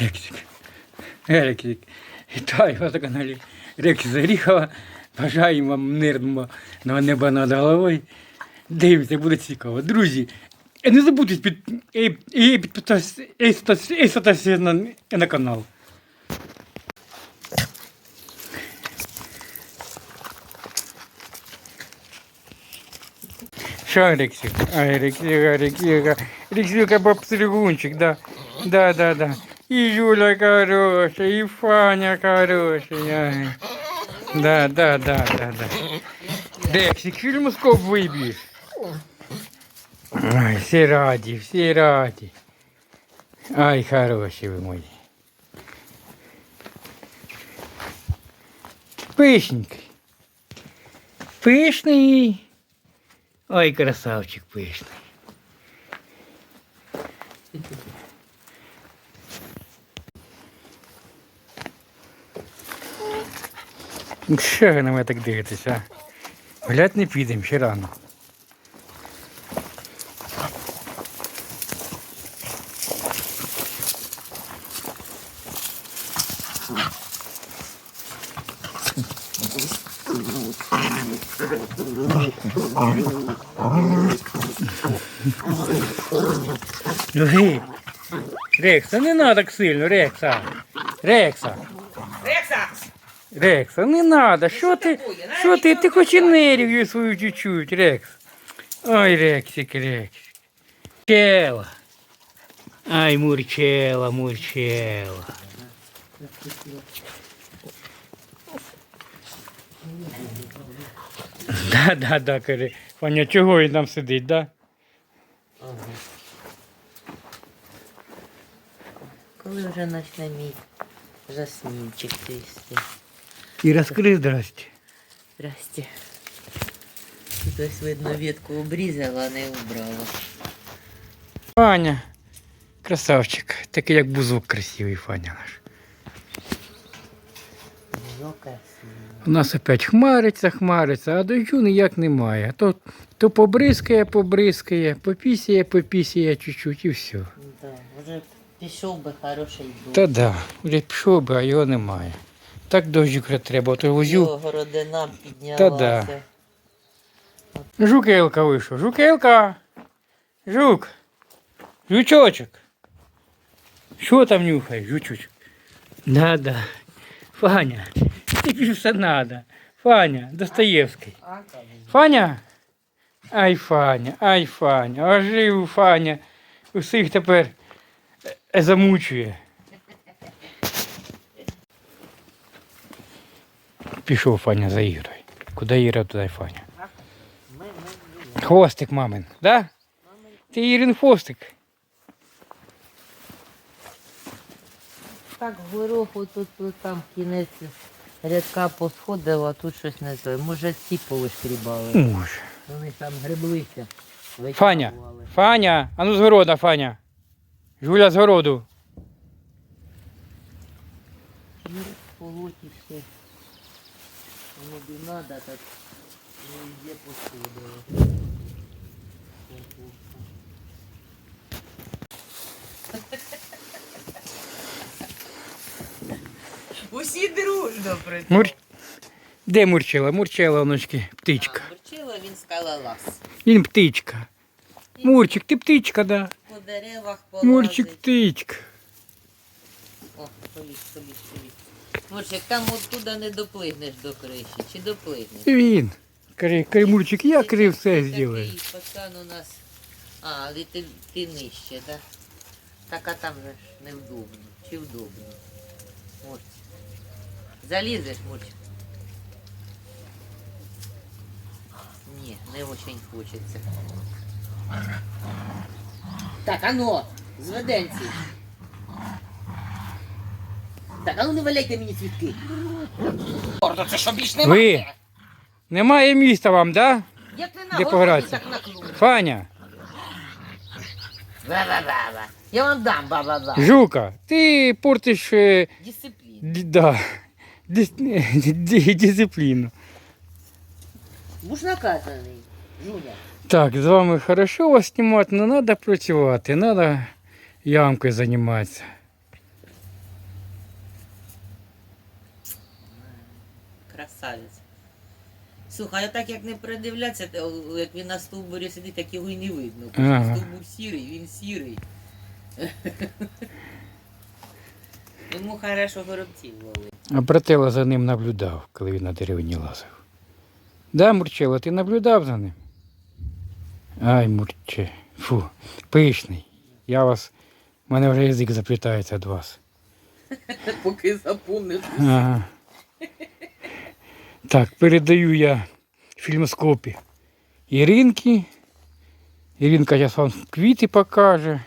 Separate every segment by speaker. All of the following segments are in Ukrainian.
Speaker 1: Рексик. Рексик. Вітаю вас на каналі Рекс Заріхова. Бажаю вам мирного неба над головою. Дивіться, буде цікаво. Друзі, не забудьте під, і, підписатися на, на канал. Що, Рексик? Ай, Рексика, Рексика. Рексика попстригунчик, да. Да, да, да. И Юля хорошая, и Фаня хороший. Ай. Да, да, да, да, да. Рексик, фільмоскоп виб'єш. Ай, всі раді, всі раді. Ай, хороші ви мої. Пишненький. Пишний. Ой, красавчик пишний. Що ви на мене так дивитеся? а? Глядь не підемо, ще рано. Рекса, не надо так сильно. Рекса. Рекса!
Speaker 2: Рекса,
Speaker 1: не надо. Що ти? Що ти? Ти хоч енергію свою чуть-чуть, Рекс. Ой, Рексик, Рексик. Мурчела. Ай, мурчела, мурчела. Да, да, да, каже. Ваня, чого він там сидить, да?
Speaker 2: Коли вже почне мій жасмінчик цвісти?
Speaker 1: І розкрий, здрасте.
Speaker 2: Здрасте. Тут ось видно ветку обрізала, а не убрала.
Speaker 1: Фаня. Красавчик. Такий як бузок красивий, Фаня наш. У нас опять хмариться, хмариться, а дощу ніяк немає. То, то побризкає, побризкає, попісяє, попісяє чуть-чуть і все.
Speaker 2: Да, вже пішов би хороший дух.
Speaker 1: Та да, вже пішов би, а його немає. Так дощик треба, а то возю.
Speaker 2: Городина піднялася.
Speaker 1: Та да. Жукелка вийшов. Жукелка. Жук. Жучочок. Що там нюхаєш, жучочок? Надо. Фаня, тобі все надо. Фаня, Достоєвський. Фаня? Ай, Фаня, ай, Фаня, ожив Фаня. Усіх тепер е, замучує. Пішов Фаня за Ірою. Куди Іра, туди й Фаня. Хвостик мамин, да? Ти Ірин хвостик.
Speaker 2: Так гороху тут, там кінець рядка посходила, а тут щось не знаю. Може ці повишкрібали.
Speaker 1: Може.
Speaker 2: Вони там греблися.
Speaker 1: Фаня. Фаня, а ну з города, Фаня. Жуля з городу.
Speaker 2: Ну, полоті все. Воно б надо, так ну, є посходило. Усі дружно при
Speaker 1: Мур... Де мурчила? Мурчила, оночки, птичка.
Speaker 2: Бурчила він скалолаз.
Speaker 1: Він птичка. Мурчик, ти птичка, да.
Speaker 2: По деревах
Speaker 1: Мурчик, птичка.
Speaker 2: О, поліз, поліз, поліз. Мурчик, там оттуда не доплигнеш до криші. Чи доплигнеш?
Speaker 1: Він. Каже, я крив все
Speaker 2: Такий пацан у нас. А, але ти, ти нижче, да? Так а там же ж невдобно. Чи вдобно? От. Залізеш, Мурчик? Ні, не очень хочеться. Так, ано, зведенці. Так, а ну не валяйте мені цвітки. Ордо, це що більш
Speaker 1: Ви. Немає міста вам, да?
Speaker 2: Як ви на
Speaker 1: Де
Speaker 2: городі
Speaker 1: погратися?
Speaker 2: так наклали?
Speaker 1: Фаня,
Speaker 2: Ба-ба-ба-ба. Я вам дам ба-ба-ба.
Speaker 1: Жука, ти портиш е,
Speaker 2: Дисципліна.
Speaker 1: д- да, дис, ді- дисципліну.
Speaker 2: Муж наказаний. Жуля.
Speaker 1: Так, з вами хорошо вас знімати, але треба працювати, треба ямкою займатися.
Speaker 2: Красавець. Слухай, а так як не придивляться, як він на стовбурі сидить, так його й не видно.
Speaker 1: Ага.
Speaker 2: Стовбур сірий, він сірий. Йому хорошо горобців ловить.
Speaker 1: А братела за ним наблюдав, коли він на деревині лазив. Да, Мурчело, ти наблюдав за ним? Ай, Мурче. Фу, пишний. Я вас. У мене вже язик заплітається від вас.
Speaker 2: Поки запомнив.
Speaker 1: Ага. Так, передаю я фільмоскопі Іринки. Іринка зараз вам квіти покаже.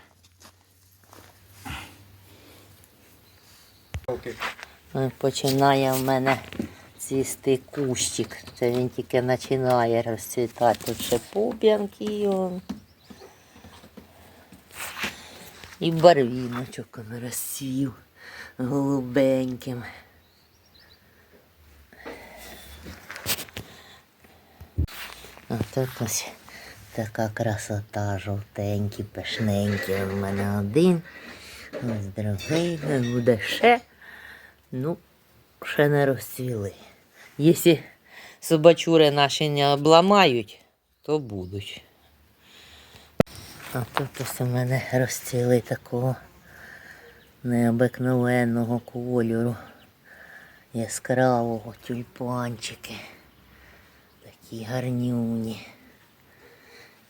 Speaker 2: Починає в мене цвісти кущик. Це він тільки починає розцвітати. Тут ще пуп'янки. он. І барвіночок розцвів голубеньким. А тут ось така красота, жовтенький, пишненький. У мене один, ось другий, буде ще. Ну, ще не розцвіли. Якщо собачури наші не обламають, то будуть. А тут ось у мене розцвіли такого необикновенного кольору. Яскравого тюльпанчики. Такі гарнюні.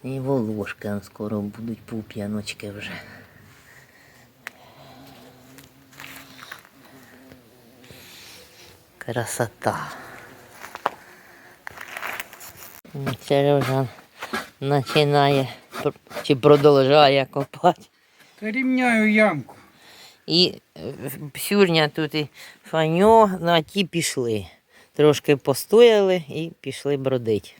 Speaker 2: І волошки скоро будуть пуп'яночки вже. Красота. М, Сережа починає чи продовжує копати.
Speaker 1: Та рівняю ямку.
Speaker 2: І е, псюрня тут і фаньо, ну а ті пішли. Трошки постояли і пішли бродить.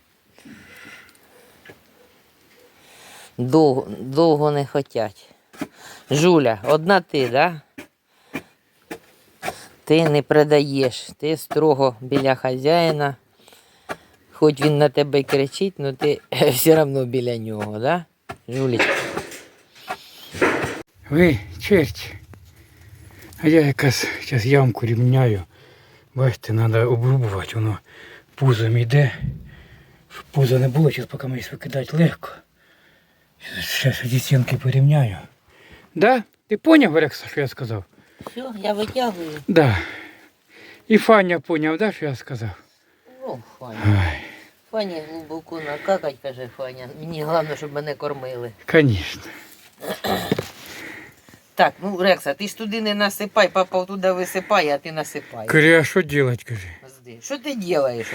Speaker 2: Довго, довго не хотять. Жуля, одна ти, да? Ти не продаєш, ти строго біля хазяїна. Хоч він на тебе кричить, але ти все одно біля нього, да? Жулечка.
Speaker 1: Ви черті. А я якраз зараз ямку рівняю. Бачите, треба обрубувати, воно пузом йде. Щоб пуза не було, зараз поки мені викидати легко. Зараз ці стінки порівняю. Да? Ти поняв, Олекса, що я сказав?
Speaker 2: Все, я витягую.
Speaker 1: Да. І Фаня поняв, да, що я сказав?
Speaker 2: Ну, Фаня.
Speaker 1: Ай,
Speaker 2: Фані глибоко накакать, каже Фаня. Мені головне, щоб мене кормили.
Speaker 1: звісно.
Speaker 2: Так, ну Рекса, ти ж туди не насипай, папа туди висипає, а ти насипай.
Speaker 1: Кажи, а що робити, кажи?
Speaker 2: Що ти робиш?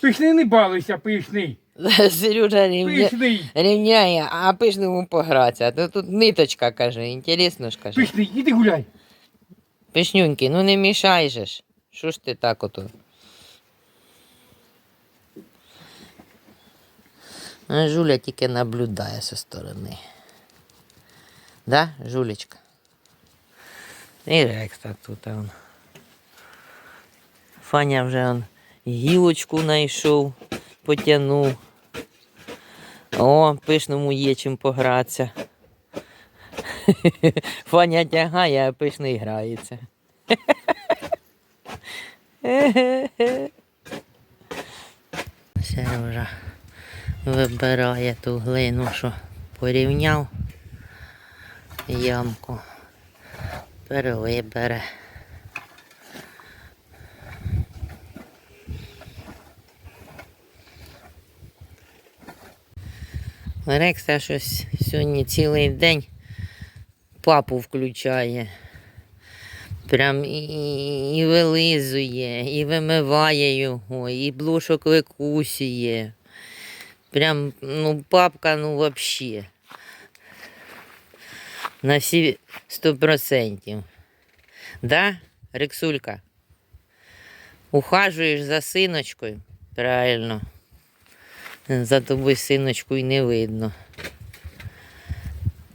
Speaker 1: Пишний не балуйся, пишний.
Speaker 2: Сережа рівня...
Speaker 1: Пишний.
Speaker 2: рівняє, а пишному погратися. То тут ниточка, каже, інтересно ж каже.
Speaker 1: Пишний, іди гуляй.
Speaker 2: Пишнюньки, ну не мішай же ж. Що ж ти так ото? А Жуля тільки наблюдає зі сторони. Да, Жулечка? І Рекс так тут он. Фаня вже он гілочку знайшов, потягнув. О, пишному є чим погратися. Фаня тягає, а пишний грається. Сережа вибирає ту глину, що порівняв ямку. Перевибере. Рекса щось сьогодні цілий день папу включає. Прям і, і, вилизує, і вимиває його, і блушок викусує. Прям, ну, папка, ну, вообще. На всі сто процентів. Да, Рексулька? Ухажуєш за синочкою? Правильно. За тобою синочку й не видно.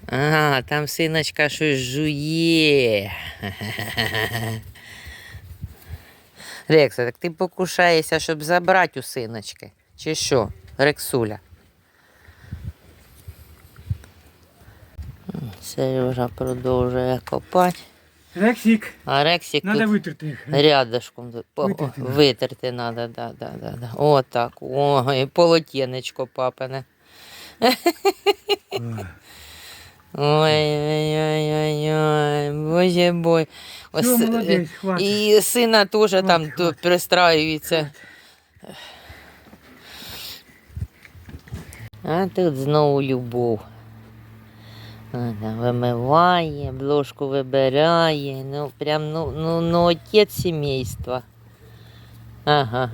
Speaker 2: А, там синочка щось жує. Рекса, так ти покушаєшся, щоб забрати у синочки. Чи що, Рексуля? Сережа продовжує копати.
Speaker 1: Рексик,
Speaker 2: А Рексик тут
Speaker 1: витерти їх.
Speaker 2: рядышком тут по-
Speaker 1: Витерти надо.
Speaker 2: витерти треба, да, да, да, да. Отак. Ой, полотенечко папине. Ой-ой-ой-ой, боже бой. Ось,
Speaker 1: Все,
Speaker 2: е,
Speaker 1: молодець, хватить.
Speaker 2: і сина теж там
Speaker 1: Хватить,
Speaker 2: пристраюється. А тут знову любов. Вимиває, бложку вибирає. Ну, прям, ну, ну, ну отець сімейства. Ага.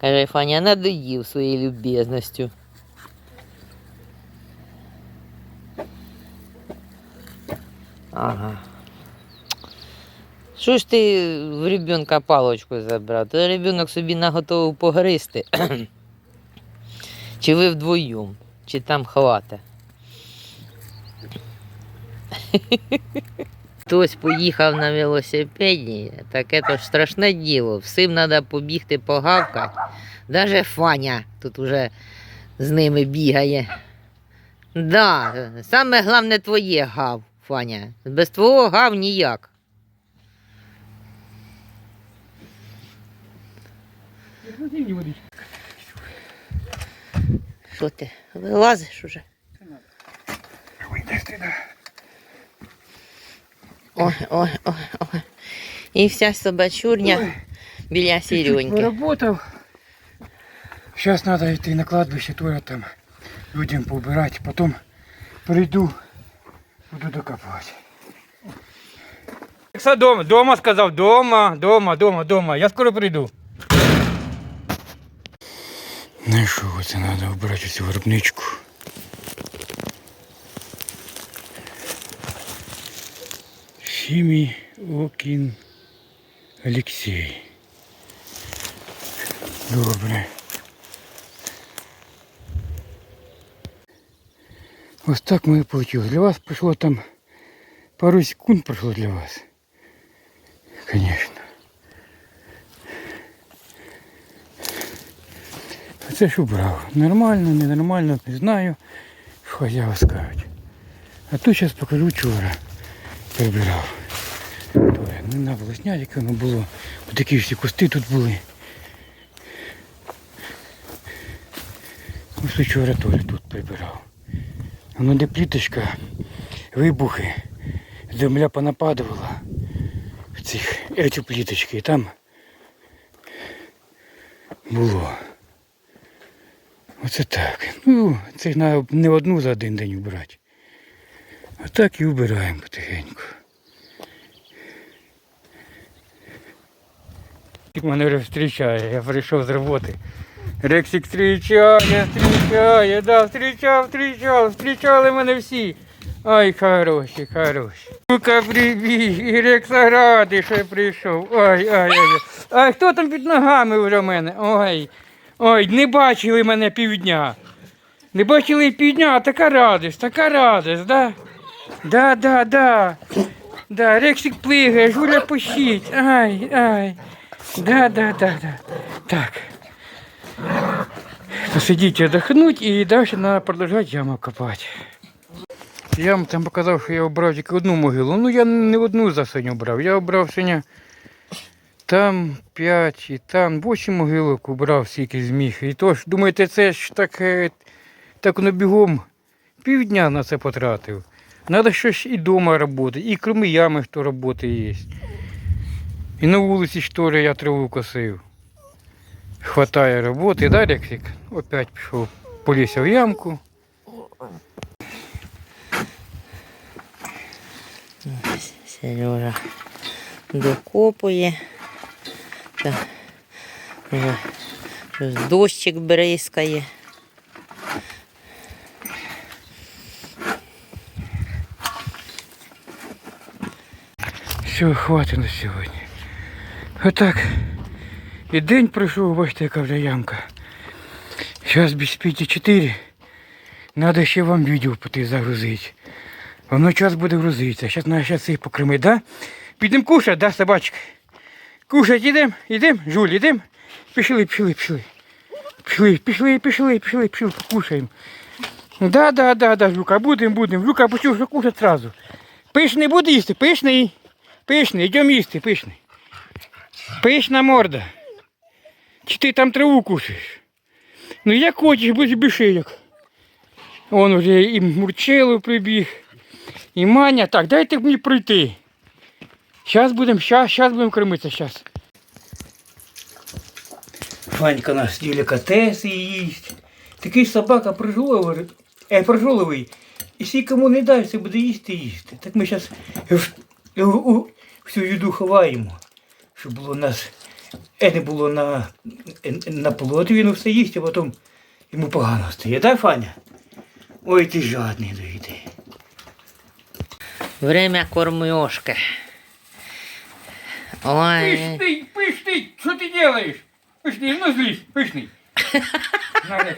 Speaker 2: Каже, Фаня, надоїв своєю любезністю. Ага. Що ж ти в ребенка палочку забрав? То ребенок собі наготовив погризти. Чи ви вдвоєм, чи там хвата. Хтось поїхав на велосипеді, таке то страшне діло. Всім треба побігти погавкати. Даже Фаня тут уже з ними бігає. Да, саме головне твоє гав, Фаня. Без твого гав ніяк. Що ти? Вилазиш уже? Ой, ой, ой, ой. І вся собачурня біля Сірюньки.
Speaker 1: Поработав. Зараз треба йти на кладбище, тура там людям поубирати, потім прийду, буду докопувати. Все дома, дома сказав, дома, дома, дома, дома. Я скоро прийду. Ну і що, це треба вбирати цю виробничку. Сімій Окін Олексій. Добре. Ось так ми получилось. Для вас пройшло там пару секунд пройшло для вас. Конечно. А це ж убрав. Нормально, ненормально, не знаю. Хозяева скажуть. А то зараз покажу вчора. Прибирав. Не треба було яке воно було. Ось такі всі кусти тут були. Ось вчора теж тут прибирав. Воно де пліточка, вибухи, земля понападувала в цих ці пліточки. І там було. Оце так. Ну, це ж треба не одну за один день вбирати. А так і вбираємо потихеньку. Мене вже зустрічає, я прийшов з роботи. Рексик зустрічає, зустрічає, да, зустрічав, зустрічав, зустрічали мене всі. Ай, хороші, хороші. Ну-ка прибіг, і Рекса радий, що я прийшов. Ай, ай, ай. Ай, хто там під ногами вже мене? Ой, ой, не бачили мене півдня. Не бачили півдня, а така радість, така радість, да? Да, да, да. Да, Рексик плигає, Жуля пощить. Ай, ай. Да, да, да, да. Так. Посидіть, отдохнуть і далі треба продовжувати яму копати. Я вам там показав, що я обрав тільки одну могилу. Ну я не одну за сьогодні обрав. Я обрав сьогодні там 5 і там 8 могилок обрав, скільки зміг. І то ж, думаєте, це ж так, е, так воно бігом півдня на це потратив. Треба щось і вдома робити, і крім ями, хто роботи є. І на вулиці штори я траву косив. Хватає роботи, да, Рексик? Опять пішов, полізся в ямку.
Speaker 2: Сережа докопує. Так. Вже щось дощик бризкає.
Speaker 1: Все, хватить на сьогодні. Отак. І день пройшов, бачите, яка вже ямка. Зараз без п'яті чотири. Надо ще вам відео піти загрузити. Воно час буде грузитися. Зараз треба зараз їх покримити, да? Підемо кушати, да, собачки? Кушать ідемо, ідемо, Жуль, ідемо. Пішли, пішли, пішли. Пішли, пішли, пішли, пішли, пішли, покушаємо. Да, да, да, да, Жука, будемо, будемо. Жука почув, що кушать одразу. Пишний буде їсти, пишний. Пишний, йдемо їсти, пишний. Пишна морда. Чи ти там траву кушаєш? Ну як хочеш, будь бішияк. Он вже і Мурчило прибіг, і Маня. Так, дайте мені пройти. Зараз будемо, щас, щас будемо кормитися, щас. Фанька нас делікатеси їсть. Такий собака прожоловий, е, прожоловий. І всі кому не дай, все буде їсти їсти. Так ми зараз всю їду ховаємо, щоб було нас. Е, не було на, е, на плоті, він все їсть, а потім йому погано стає, так, Фаня? Ой, ти жадний до їди.
Speaker 2: Время кормежки. Ой.
Speaker 1: Пышный, пышный, что ты делаешь? Пышный, ну злись, пышный. Нормально.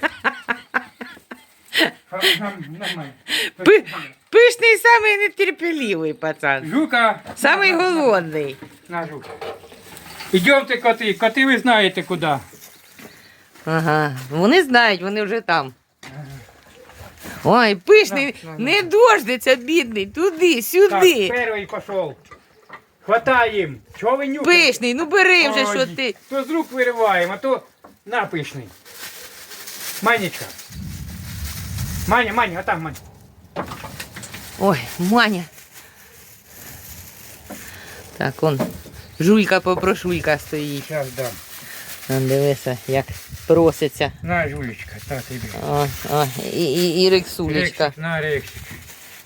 Speaker 2: Пи- Пишний самий нетерпеливий пацан.
Speaker 1: Жука.
Speaker 2: Самий голодний.
Speaker 1: На, жука. Идемте, коты. Коты вы знаете куда.
Speaker 2: Ага. Вони знають, вони вже там. Ой, пишний,
Speaker 1: На, на,
Speaker 2: не дождиться, бідний, туди,
Speaker 1: Так,
Speaker 2: сюди.
Speaker 1: первый пошел. Хватаем. Чего вы нюхаете?
Speaker 2: Пишний, ну бери вже,
Speaker 1: Ой,
Speaker 2: що ти.
Speaker 1: То з рук вириваємо, а то на пишний. Манечка. Маня, Маня, а там Маня.
Speaker 2: Ой, Маня. Так, он. Жулька попрошулька стоїть.
Speaker 1: Сейчас дам.
Speaker 2: Дивися, як проситься.
Speaker 1: На, Жулечка, та тобі.
Speaker 2: О, о, і, і, і рексулечка.
Speaker 1: Рексик, на рексик.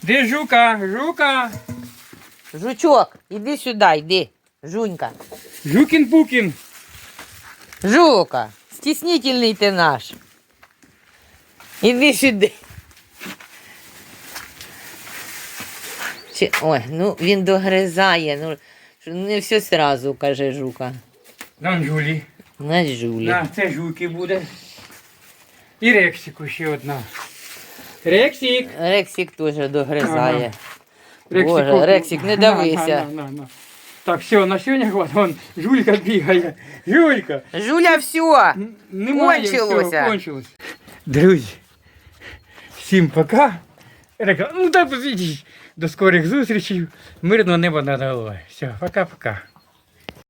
Speaker 1: Де жука? Жука.
Speaker 2: Жучок, іди сюди, йди. Жунька.
Speaker 1: Жукін-пукін.
Speaker 2: Жука, стіснительний ти наш. Іди сюди. Чи, ой, ну він догризає. Ну, не все сразу, каже жука.
Speaker 1: Дан Жулі.
Speaker 2: На жулі.
Speaker 1: На, це жуки буде. І рексику ще одна. Рексик.
Speaker 2: Рексик теж догризає.
Speaker 1: Рексику.
Speaker 2: Боже, Рексик, не
Speaker 1: На,
Speaker 2: давися.
Speaker 1: На, на, на, на. Так, все, на сьогодні хватить. Вон, Жулька бігає. Жулька.
Speaker 2: Жуля, все.
Speaker 1: Н- Немає,
Speaker 2: Кончилося.
Speaker 1: Все, кончилось. Друзі, всім пока. Река, ну так посидіть. До скорих зустрічей. Мирного неба над головою. Все, пока-пока.